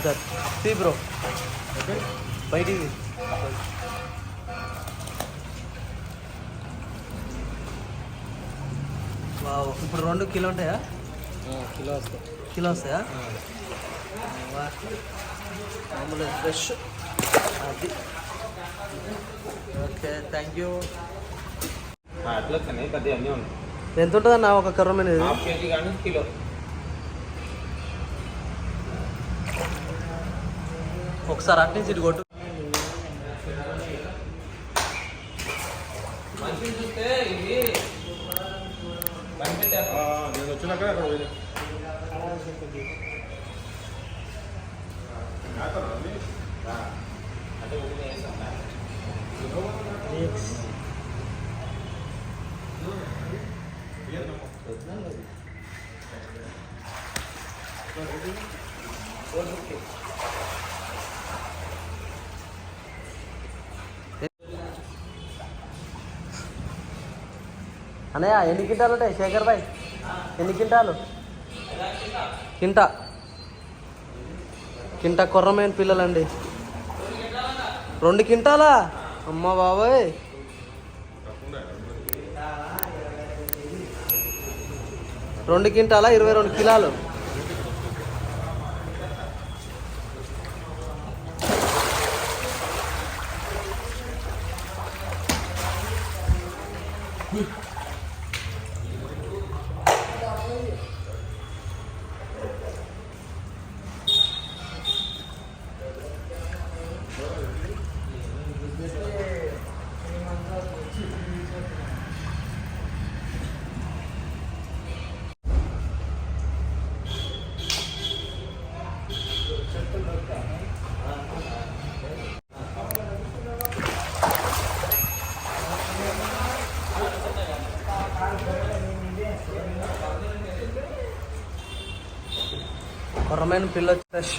That see bro బయటికి wow ఇప్పుడు రెండు కిలో ఉంటాయా? కిలో వస్తాయి. కిలో వస్తాయా. మామూలు ఫ్రెష్ అది. ఓకే థ్యాంక్ యూ అట్లా పెద్ద అన్నీ ఉన్నాయి ఎంత ఉంటుంది అన్న ఒక కర్ర మీద? కిలో. ఒకసారి అటు నుంచి కొట్టు. మనిషిని చూస్తే అన్నయ్య ఎన్ని కింటాలు ఉంటాయి? శేఖర్ భాయ్ ఎన్ని కింటాలు కింటా కింట కొర్రమైన పిల్లలండి. రెండు కింటాలా అమ్మ బాబాయ్. రెండు కింటాలా ఇరవై రెండు కిలాలు. కొరమైన పిల్ల ఫ్రెష్